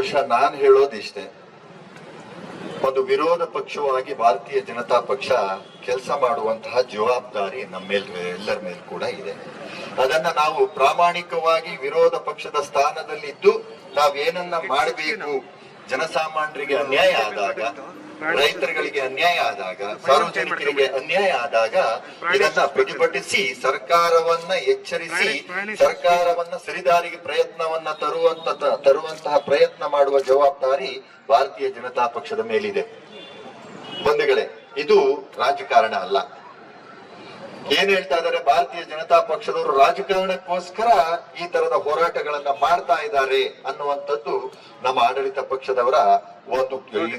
ಬಹುಶಃ ಹೇಳೋದು ಹೇಳೋದಿಷ್ಟೇ. ಒಂದು ವಿರೋಧ ಪಕ್ಷವಾಗಿ ಭಾರತೀಯ ಜನತಾ ಪಕ್ಷ ಕೆಲಸ ಮಾಡುವಂತಹ ಜವಾಬ್ದಾರಿ ನಮ್ಮೇಲ್ ಎಲ್ಲರ ಮೇಲೆ ಕೂಡ ಇದೆ. ಅದನ್ನ ನಾವು ಪ್ರಾಮಾಣಿಕವಾಗಿ ವಿರೋಧ ಪಕ್ಷದ ಸ್ಥಾನದಲ್ಲಿದ್ದು ನಾವೇನನ್ನ ಮಾಡಬೇಕು ಜನಸಾಮಾನ್ಯರಿಗೆ ಅನ್ಯಾಯ ಆದಾಗ ರೈತರುಗಳಿಗೆ ಅನ್ಯಾಯ ಆದಾಗ, ಸಾರ್ವಜನಿಕರಿಗೆ ಅನ್ಯಾಯ ಆದಾಗ ಇದನ್ನ ಪ್ರತಿಭಟಿಸಿ, ಸರ್ಕಾರವನ್ನ ಎಚ್ಚರಿಸಿ, ಸರ್ಕಾರವನ್ನ ಸರಿದಾರಿಗೆ ಪ್ರಯತ್ನವನ್ನ ತರುವಂತ, ತರುವಂತಹ ಪ್ರಯತ್ನ ಮಾಡುವ ಜವಾಬ್ದಾರಿ ಭಾರತೀಯ ಜನತಾ ಪಕ್ಷದ ಮೇಲಿದೆ. ಬಂಧುಗಳೇ, ಇದು ರಾಜಕಾರಣ ಅಲ್ಲ. ಏನ್ ಹೇಳ್ತಾ ಇದ್ದಾರೆ? ಭಾರತೀಯ ಜನತಾ ಪಕ್ಷದವರು ರಾಜಕಾರಣಕ್ಕೋಸ್ಕರ ಈ ತರದ ಹೋರಾಟಗಳನ್ನ ಮಾಡ್ತಾ ಇದ್ದಾರೆ ಅನ್ನುವಂಥದ್ದು ನಮ್ಮ ಆಡಳಿತ ಪಕ್ಷದವರ ಒಂದು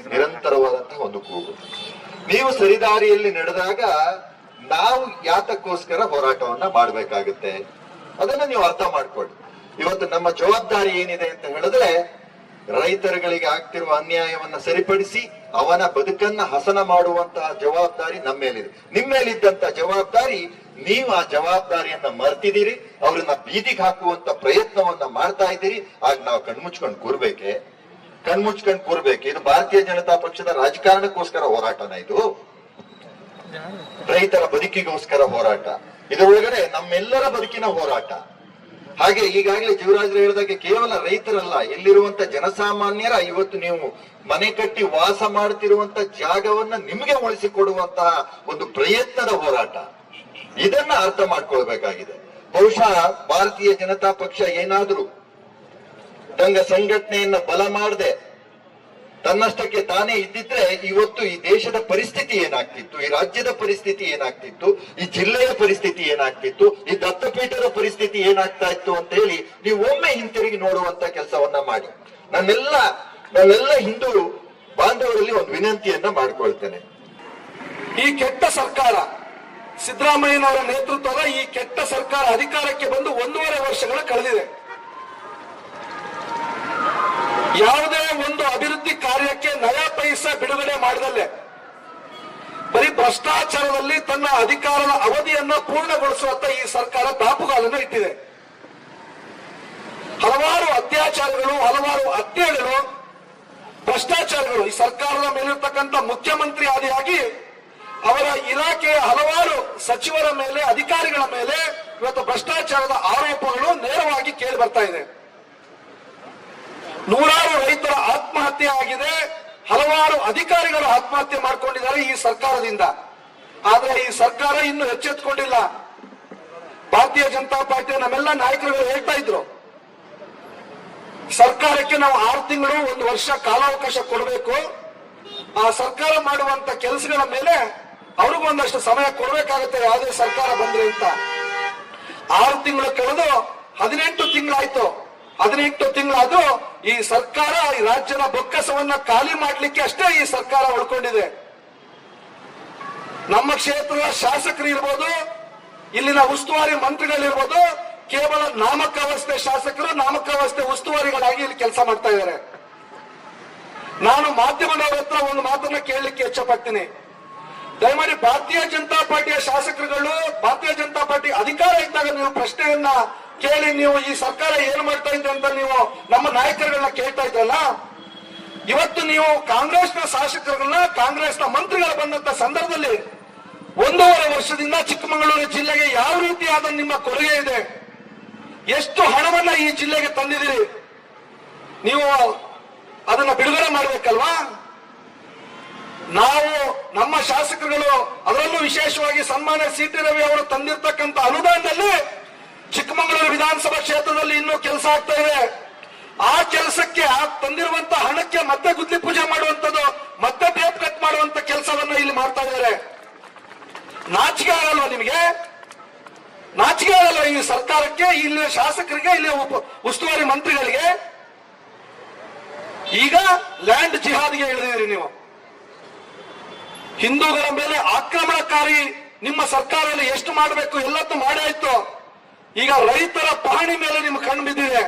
ನಿರಂತರವಾದಂತಹ ಒಂದು ಕೂಗು. ನೀವು ಸರಿದಾರಿಯಲ್ಲಿ ನಡೆದಾಗ ನಾವು ಯಾತಕ್ಕೋಸ್ಕರ ಹೋರಾಟವನ್ನ ಮಾಡಬೇಕಾಗುತ್ತೆ. ಅದನ್ನ ನೀವು ಅರ್ಥ ಮಾಡ್ಕೊಳ್ಳಿ. ಇವತ್ತು ನಮ್ಮ ಜವಾಬ್ದಾರಿ ಏನಿದೆ ಅಂತ ಹೇಳಿದ್ರೆ ರೈತರುಗಳಿಗೆ ಆಗ್ತಿರುವ ಅನ್ಯಾಯವನ್ನ ಸರಿಪಡಿಸಿ ಅವನ ಬದುಕನ್ನ ಹಸನ ಮಾಡುವಂತಹ ಜವಾಬ್ದಾರಿ ನಮ್ಮ ಮೇಲಿದೆ. ನಿಮ್ಮ ಮೇಲಿದ್ದಂತ ಜವಾಬ್ದಾರಿ, ನೀವು ಆ ಜವಾಬ್ದಾರಿಯನ್ನ ಮರ್ತಿದ್ದೀರಿ, ಅವ್ರನ್ನ ಬೀದಿಗೆ ಹಾಕುವಂತ ಪ್ರಯತ್ನವನ್ನ ಮಾಡ್ತಾ ಇದ್ದೀರಿ. ಆಗ ನಾವು ಕಣ್ಮುಚ್ಕೊಂಡು ಕೂರ್ಬೇಕೆ? ಕಣ್ಮುಚ್ಕೊಂಡು ಕೂರ್ಬೇಕು? ಇದು ಭಾರತೀಯ ಜನತಾ ಪಕ್ಷದ ರಾಜಕಾರಣಕ್ಕೋಸ್ಕರ ಹೋರಾಟನ ಇದು. ರೈತರ ಬದುಕಿಗೋಸ್ಕರ ಹೋರಾಟ. ಇದರೊಳಗಡೆ ನಮ್ಮೆಲ್ಲರ ಬದುಕಿನ ಹೋರಾಟ. ಹಾಗೆ ಈಗಾಗಲೇ ಜೀವರಾಜರು ಹೇಳಿದಾಗೆ ಕೇವಲ ರೈತರಲ್ಲ ಇಲ್ಲಿರುವಂತ ಜನಸಾಮಾನ್ಯರ ಇವತ್ತು ನೀವು ಮನೆ ಕಟ್ಟಿ ವಾಸ ಮಾಡ್ತಿರುವಂತ ಜಾಗವನ್ನ ನಿಮಗೆ ಉಳಿಸಿಕೊಡುವಂತಹ ಒಂದು ಪ್ರಯತ್ನದ ಹೋರಾಟ. ಇದನ್ನ ಅರ್ಥ ಮಾಡ್ಕೊಳ್ಬೇಕಾಗಿದೆ. ಬಹುಶಃ ಭಾರತೀಯ ಜನತಾ ಪಕ್ಷ ಏನಾದ್ರೂ ತಂಗ ಸಂಘಟನೆಯನ್ನ ಬಲ ಮಾಡದೆ ತನ್ನಷ್ಟಕ್ಕೆ ತಾನೇ ಇದ್ದಿದ್ರೆ ಇವತ್ತು ಈ ದೇಶದ ಪರಿಸ್ಥಿತಿ ಏನಾಗ್ತಿತ್ತು, ಈ ರಾಜ್ಯದ ಪರಿಸ್ಥಿತಿ ಏನಾಗ್ತಿತ್ತು, ಈ ಜಿಲ್ಲೆಯ ಪರಿಸ್ಥಿತಿ ಏನಾಗ್ತಿತ್ತು, ಈ ದತ್ತಪೀಠದ ಪರಿಸ್ಥಿತಿ ಏನಾಗ್ತಾ ಇತ್ತು ಅಂತ ಹೇಳಿ ನೀವು ಒಮ್ಮೆ ಹಿಂತಿರುಗಿ ನೋಡುವಂತ ಕೆಲಸವನ್ನ ಮಾಡಿ. ನನ್ನೆಲ್ಲ ನನ್ನೆಲ್ಲ ಹಿಂದೂ ಬಾಂಧವರಲ್ಲಿ ಒಂದು ವಿನಂತಿಯನ್ನ ಮಾಡ್ಕೊಳ್ತೇನೆ. ಈ ಕೆಟ್ಟ ಸರ್ಕಾರ, ಸಿದ್ದರಾಮಯ್ಯನವರ ನೇತೃತ್ವದ ಈ ಕೆಟ್ಟ ಸರ್ಕಾರ ಅಧಿಕಾರಕ್ಕೆ ಬಂದು ಒಂದೂವರೆ ವರ್ಷಗಳು ಕಳೆದಿದೆ. ಯಾವುದೇ ಒಂದು ಅಭಿವೃದ್ಧಿ ಕಾರ್ಯಕ್ಕೆ ನಯಾ ಪೈಸಾ ಬಿಡುಗಡೆ ಮಾಡಿದಲ್ಲೇ. ಬರೀ ಭ್ರಷ್ಟಾಚಾರದಲ್ಲಿ ತನ್ನ ಅಧಿಕಾರದ ಅವಧಿಯನ್ನು ಪೂರ್ಣಗೊಳಿಸುವತ್ತ ಈ ಸರ್ಕಾರ ದಾಪುಗಾಲನ್ನು ಇಟ್ಟಿದೆ. ಹಲವಾರು ಅತ್ಯಾಚಾರಗಳು, ಹಲವಾರು ಹತ್ಯೆಗಳು ಭ್ರಷ್ಟಾಚಾರಗಳು ಈ ಸರ್ಕಾರದ ಮೇಲಿರ್ತಕ್ಕಂಥ ಮುಖ್ಯಮಂತ್ರಿ ಆದಿಯಾಗಿ ಅವರ ಇಲಾಖೆಯ ಹಲವಾರು ಸಚಿವರ ಮೇಲೆ, ಅಧಿಕಾರಿಗಳ ಮೇಲೆ ಇವತ್ತು ಭ್ರಷ್ಟಾಚಾರದ ಆರೋಪಗಳು ನೇರವಾಗಿ ಕೇಳಿ ಬರ್ತಾ ಇದೆ. ನೂರಾರು ರೈತರ ಆತ್ಮಹತ್ಯೆ ಆಗಿದೆ. ಹಲವಾರು ಅಧಿಕಾರಿಗಳು ಆತ್ಮಹತ್ಯೆ ಮಾಡ್ಕೊಂಡಿದ್ದಾರೆ ಈ ಸರ್ಕಾರದಿಂದ. ಆದ್ರೆ ಈ ಸರ್ಕಾರ ಇನ್ನು ಎಚ್ಚೆತ್ಕೊಂಡಿಲ್ಲ. ಭಾರತೀಯ ಜನತಾ ಪಾರ್ಟಿಯ ನಮ್ಮೆಲ್ಲ ನಾಯಕರುಗಳು ಹೇಳ್ತಾ ಇದ್ರು. ಸರ್ಕಾರಕ್ಕೆ ನಾವು ಆರು ತಿಂಗಳು ಒಂದು ವರ್ಷ ಕಾಲಾವಕಾಶ ಕೊಡಬೇಕು. ಆ ಸರ್ಕಾರ ಮಾಡುವಂತ ಕೆಲಸಗಳ ಮೇಲೆ ಅವ್ರಿಗೂ ಒಂದಷ್ಟು ಸಮಯ ಕೊಡಬೇಕಾಗುತ್ತೆ, ಯಾವುದೇ ಸರ್ಕಾರ ಬಂದ್ರೆ ಅಂತ. ಆರು ತಿಂಗಳು ಕಳೆದು ಹದಿನೆಂಟು ತಿಂಗಳಾಯ್ತು. ಹದಿನೆಂಟು ತಿಂಗಳಾದ್ರೂ ಈ ಸರ್ಕಾರ ಈ ರಾಜ್ಯದ ಬೊಕ್ಕಸವನ್ನ ಖಾಲಿ ಮಾಡಲಿಕ್ಕೆ ಅಷ್ಟೇ ಈ ಸರ್ಕಾರ ಉಳ್ಕೊಂಡಿದೆ ನಮ್ಮ ಕ್ಷೇತ್ರದ ಶಾಸಕರು ಇರ್ಬೋದು, ಇಲ್ಲಿನ ಉಸ್ತುವಾರಿ ಮಂತ್ರಿಗಳಿರ್ಬೋದು ಕೇವಲ ನಾಮಕಾವಸ್ಥೆ ಶಾಸಕರು, ನಾಮಕಾವಸ್ಥೆ ಉಸ್ತುವಾರಿಗಳಾಗಿ ಇಲ್ಲಿ ಕೆಲಸ ಮಾಡ್ತಾ ಇದ್ದಾರೆ. ನಾನು ಮಾಧ್ಯಮದವರ ಹತ್ರ ಒಂದು ಮಾತನ್ನ ಕೇಳಲಿಕ್ಕೆ ಇಚ್ಛಪಡ್ತೀನಿ. ದಯಮಾಡಿ ಭಾರತೀಯ ಜನತಾ ಪಾರ್ಟಿಯ ಶಾಸಕರುಗಳು, ಭಾರತೀಯ ಜನತಾ ಪಾರ್ಟಿ ಅಧಿಕಾರ ಇದ್ದಾಗ ನೀವು ಪ್ರಶ್ನೆಯನ್ನ ಕೇಳಿ ನೀವು ಈ ಸರ್ಕಾರ ಏನು ಮಾಡ್ತಾ ಇದೆ ಅಂತ ನೀವು ನಮ್ಮ ನಾಯಕರುಗಳನ್ನ ಕೇಳ್ತಾ ಇದ್ರಲ್ಲ? ಇವತ್ತು ನೀವು ಕಾಂಗ್ರೆಸ್ನ ಶಾಸಕರುಗಳನ್ನ, ಕಾಂಗ್ರೆಸ್ನ ಮಂತ್ರಿಗಳು ಬಂದಂತ ಸಂದರ್ಭದಲ್ಲಿ ಒಂದೂವರೆ ವರ್ಷದಿಂದ ಚಿಕ್ಕಮಗಳೂರು ಜಿಲ್ಲೆಗೆ ಯಾವ ರೀತಿಯಾದ ನಿಮ್ಮ ಕೊಡುಗೆ ಇದೆ? ಎಷ್ಟು ಹಣವನ್ನ ಈ ಜಿಲ್ಲೆಗೆ ತಂದಿದ್ದೀರಿ? ನೀವು ಅದನ್ನ ಬಿಡುಗಡೆ ಮಾಡಬೇಕಲ್ವಾ? ನಾವು ನಮ್ಮ ಶಾಸಕರುಗಳು ಅದರಲ್ಲೂ ವಿಶೇಷವಾಗಿ ಸನ್ಮಾನ್ಯ ಸಿ ರವಿ ಅವರು ತಂದಿರ್ತಕ್ಕಂಥ ಅನುದಾನದಲ್ಲಿ ಚಿಕ್ಕಮಗಳೂರು ವಿಧಾನಸಭಾ ಕ್ಷೇತ್ರದಲ್ಲಿ ಇನ್ನೂ ಕೆಲಸ ಆಗ್ತಾ ಇದೆ. ಆ ಕೆಲಸಕ್ಕೆ ತಂದಿರುವಂತ ಹಣಕ್ಕೆ ಮತ್ತೆ ಗುದ್ಲಿ ಪೂಜೆ ಮಾಡುವಂತದ್ದು ಮತ್ತೆ ಟೇಪ್ ಕಟ್ ಮಾಡುವಂತ ಕೆಲಸವನ್ನ ಇಲ್ಲಿ ಮಾಡ್ತಾ ಇದ್ದಾರೆ. ನಾಚಿಕೆ ಆಗಲ್ವಾ ನಿಮಗೆ? ನಾಚಿಕೆ ಆಗಲ್ಲ ಈ ಸರ್ಕಾರಕ್ಕೆ ಇಲ್ಲಿ ಶಾಸಕರಿಗೆ ಇಲ್ಲಿ ಉಸ್ತುವಾರಿ ಮಂತ್ರಿಗಳಿಗೆ? ಈಗ ಲ್ಯಾಂಡ್ ಜಿಹಾದ್ಗೆ ಇಳಿದಿರಿ ನೀವು. ಹಿಂದೂಗಳ ಮೇಲೆ ಆಕ್ರಮಣಕಾರಿ ನಿಮ್ಮ ಸರ್ಕಾರದಲ್ಲಿ ಎಷ್ಟು ಮಾಡಬೇಕು, ಎಲ್ಲತ್ತೂ ಮಾಡಾಯ್ತು ಈಗ ರೈತರ ಪಹಣಿ ಮೇಲೆ ನಿಮ್ ಕಣ್ಣು ಬಿದ್ದಿದೆ.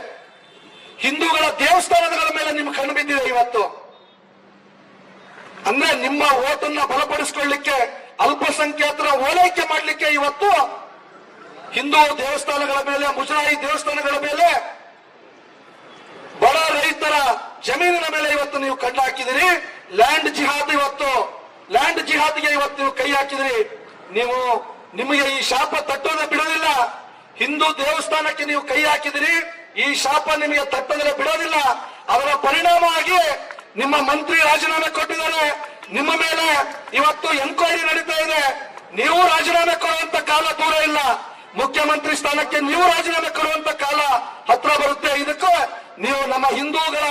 ಹಿಂದೂಗಳ ದೇವಸ್ಥಾನಗಳ ಮೇಲೆ ನಿಮ್ ಕಣ್ಣು ಬಿದ್ದಿದೆ ಇವತ್ತು. ಅಂದ್ರೆ ನಿಮ್ಮ ಓಟನ್ನ ಬಲಪಡಿಸಿಕೊಳ್ಳಿಕ್ಕೆ, ಅಲ್ಪಸಂಖ್ಯಾತರ ಓಲೈಕೆ ಮಾಡಲಿಕ್ಕೆ ಇವತ್ತು ಹಿಂದೂ ದೇವಸ್ಥಾನಗಳ ಮೇಲೆ, ಮುಜರಾಯಿ ದೇವಸ್ಥಾನಗಳ ಮೇಲೆ, ಬಡ ರೈತರ ಜಮೀನಿನ ಮೇಲೆ ಇವತ್ತು ನೀವು ಕಣ್ಣು ಹಾಕಿದಿರಿ. ಲ್ಯಾಂಡ್ ಜಿಹಾದ್ ಇವತ್ತು, ಲ್ಯಾಂಡ್ ಜಿಹಾದ್ಗೆ ಇವತ್ತು ನೀವು ಕೈ ಹಾಕಿದಿರಿ. ನೀವು ನಿಮಗೆ ಈ ಶಾಪ ತಟ್ಟೋದೇ ಬಿಡೋದಿಲ್ಲ. ಹಿಂದೂ ದೇವಸ್ಥಾನಕ್ಕೆ ನೀವು ಕೈ ಹಾಕಿದಿರಿ, ಈ ಶಾಪ ನಿಮಗೆ ತಟ್ಟದ್ರೆ ಬಿಡೋದಿಲ್ಲ. ಅದರ ಪರಿಣಾಮವಾಗಿ ನಿಮ್ಮ ಮಂತ್ರಿ ರಾಜೀನಾಮೆ ಕೊಟ್ಟಿದ್ದಾರೆ. ನಿಮ್ಮ ಮೇಲೆ ಇವತ್ತು ಎನ್ಕ್ವೈರಿ ನಡೀತಾ ಇದೆ. ನೀವು ರಾಜೀನಾಮೆ ಕೊಡುವಂತ ಕಾಲ ದೂರ ಇಲ್ಲ. ಮುಖ್ಯಮಂತ್ರಿ ಸ್ಥಾನಕ್ಕೆ ನೀವು ರಾಜೀನಾಮೆ ಕೊಡುವಂತ ಕಾಲ ಹತ್ರ ಬರುತ್ತೆ. ಇದಕ್ಕೂ ನೀವು ನಮ್ಮ ಹಿಂದೂಗಳ,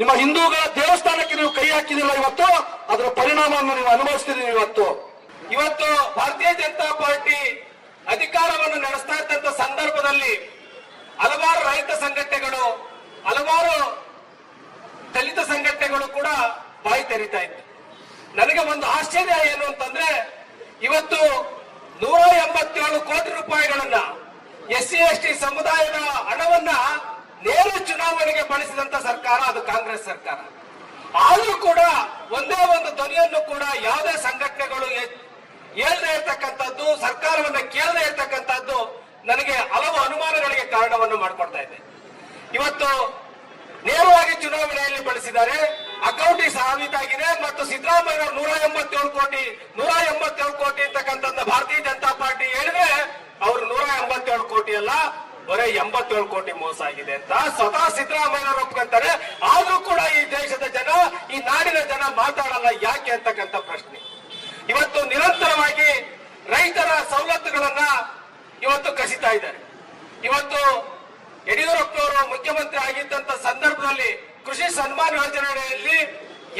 ನಿಮ್ಮ ಹಿಂದೂಗಳ ದೇವಸ್ಥಾನಕ್ಕೆ ನೀವು ಕೈ ಹಾಕಿದಿಲ್ಲ ಇವತ್ತು. ಅದರ ಪರಿಣಾಮವನ್ನು ನೀವು ಅನುಭವಿಸ್ತಿದ್ದೀರಿ ಇವತ್ತು. ಇವತ್ತು ಭಾರತೀಯ ಜನತಾ ಪಾರ್ಟಿ ಅಧಿಕಾರವನ್ನು ನಡೆಸ್ತಾ ಇದ್ದಂತ ಸಂದರ್ಭದಲ್ಲಿ ಹಲವಾರು ರೈತ ಸಂಘಟನೆಗಳು, ಹಲವಾರು ದಲಿತ ಸಂಘಟನೆಗಳು ಕೂಡ ಬಾಯಿ ತೆರೀತಾ ಇತ್ತು. ನನಗೆ ಒಂದು ಆಶ್ಚರ್ಯ ಏನು ಅಂತಂದ್ರೆ, ಇವತ್ತು ನೂರ ಎಂಬತ್ತೇಳು ಕೋಟಿ ರೂಪಾಯಿಗಳನ್ನ ಎಸ್ ಸಿ ಎಸ್ ಟಿ ಸಮುದಾಯದ ಹಣವನ್ನ ನೇರ ಚುನಾವಣೆಗೆ ಬಳಸಿದಂತ ಸರ್ಕಾರ ಅದು ಕಾಂಗ್ರೆಸ್ ಸರ್ಕಾರ. ಆದ್ರೂ ಕೂಡ ಒಂದೇ ಒಂದು ಧ್ವನಿಯನ್ನು ಕೂಡ ಯಾವುದೇ ಸಂಘಟನೆಗಳು ಇರತಕ್ಕಂಥದ್ದು ಇರ್ತಕ್ಕಂಥದ್ದು, ಸರ್ಕಾರವನ್ನ ಕೇಳದೇ ಇರ್ತಕ್ಕಂಥದ್ದು, ನನಗೆ ಹಲವು ಅನುಮಾನಗಳಿಗೆ ಕಾರಣವನ್ನು ಮಾಡಿಕೊಡ್ತಾ ಇದೆ. ಇವತ್ತು ನೇರವಾಗಿ ಚುನಾವಣೆಯಲ್ಲಿ ಬಳಸಿದ್ದಾರೆ. ಅಕೌಂಟಿ ಸಾಬೀತಾಗಿದೆ ಮತ್ತು ಸಿದ್ದರಾಮಯ್ಯ ನೂರ ಎಂಬತ್ತೇಳು ಕೋಟಿ, ನೂರ ಎಂಬತ್ತೇಳು ಕೋಟಿ ಅಂತಕ್ಕಂಥ ಭಾರತೀಯ ಜನತಾ ಪಾರ್ಟಿ ಹೇಳಿದ್ರೆ ಅವರು ನೂರ ಎಂಬತ್ತೇಳು ಕೋಟಿ ಅಲ್ಲ, ಬರೀ ಎಂಬತ್ತೇಳು ಕೋಟಿ ಮೋಸ ಆಗಿದೆ ಅಂತ ಸ್ವತಃ ಸಿದ್ದರಾಮಯ್ಯ ಒಪ್ಕೊಂತಾರೆ. ಆದ್ರೂ ಕೂಡ ಈ ದೇಶದ ಜನ, ಈ ನಾಡಿನ ಜನ ಮಾತಾಡಲ್ಲ. ಯಾಕೆ ಅಂತಕ್ಕಂಥ ಪ್ರಶ್ನೆ. ಇವತ್ತು ನಿರಂತರವಾಗಿ ರೈತರ ಸವಲತ್ತುಗಳನ್ನ ಇವತ್ತು ಕಸಿತಾ ಇದ್ದಾರೆ. ಇವತ್ತು ಯಡಿಯೂರಪ್ಪನವರು ಮುಖ್ಯಮಂತ್ರಿ ಆಗಿದ್ದಂತ ಸಂದರ್ಭದಲ್ಲಿ ಕೃಷಿ ಸನ್ಮಾನ ಯೋಜನೆಯಲ್ಲಿ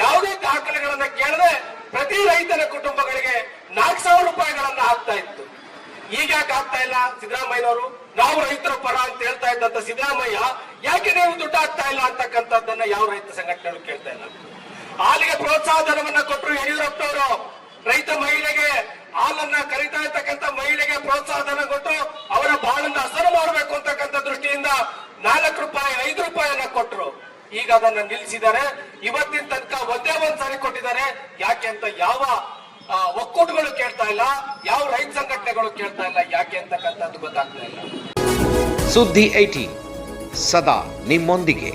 ಯಾವುದೇ ದಾಖಲೆಗಳನ್ನ ಕೇಳದೆ ಪ್ರತಿ ರೈತನ ಕುಟುಂಬಗಳಿಗೆ ನಾಲ್ಕು ಸಾವಿರ ರೂಪಾಯಿಗಳನ್ನ ಹಾಕ್ತಾ ಇತ್ತು. ಈಗ ಯಾಕೆ ಆಗ್ತಾ ಇಲ್ಲ ಸಿದ್ದರಾಮಯ್ಯನವರು? ನಾವು ರೈತರ ಪರ ಅಂತ ಹೇಳ್ತಾ ಇದ್ದಂತ ಸಿದ್ದರಾಮಯ್ಯ, ಯಾಕೆ ನೀವು ದುಡ್ಡು ಆಗ್ತಾ ಇಲ್ಲ ಅಂತಕ್ಕಂಥದ್ದನ್ನ ಯಾವ ರೈತ ಸಂಘಟನೆಗಳು ಕೇಳ್ತಾ ಇಲ್ಲ? ಹಾಲಿಗೆ ಪ್ರೋತ್ಸಾಹ ಧನವನ್ನ ಕೊಟ್ಟರು ಯಡಿಯೂರಪ್ಪನವರು. ರೈತ ಮಹಿಳೆಗೆ ಹಾಲನ್ನ ಕರಿತಾ ಇರ್ತಕ್ಕಂಥ ಮಹಿಳೆಗೆ ಪ್ರೋತ್ಸಾಹ ಧನ ಕೊಟ್ಟು ಅವರ ಬಾಳನ್ನ ಹಸರು ಮಾಡಬೇಕು ಅಂತಕ್ಕಂಥ ದೃಷ್ಟಿಯಿಂದ ನಾಲ್ಕು ರೂಪಾಯಿ ಐದು ಕೊಟ್ಟರು ಈಗ ಅದನ್ನ ನಿಲ್ಲಿಸಿದ್ದಾರೆ. ಇವತ್ತಿನ ತನಕ ಒಂದೇ ಒಂದ್ ಸಾರಿ ಕೊಟ್ಟಿದ್ದಾರೆ. ಯಾಕೆ ಅಂತ ಯಾವ ಒಕ್ಕೂಟಗಳು ಕೇಳ್ತಾ ಇಲ್ಲ, ಯಾವ ರೈತ ಸಂಘಟನೆಗಳು ಕೇಳ್ತಾ ಇಲ್ಲ, ಯಾಕೆ ಅಂತಕ್ಕಂಥದ್ದು ಗೊತ್ತಾಗ್ತಾ ಇಲ್ಲ. ಸುದ್ದಿ ಐಟಿ ಸದಾ ನಿಮ್ಮೊಂದಿಗೆ.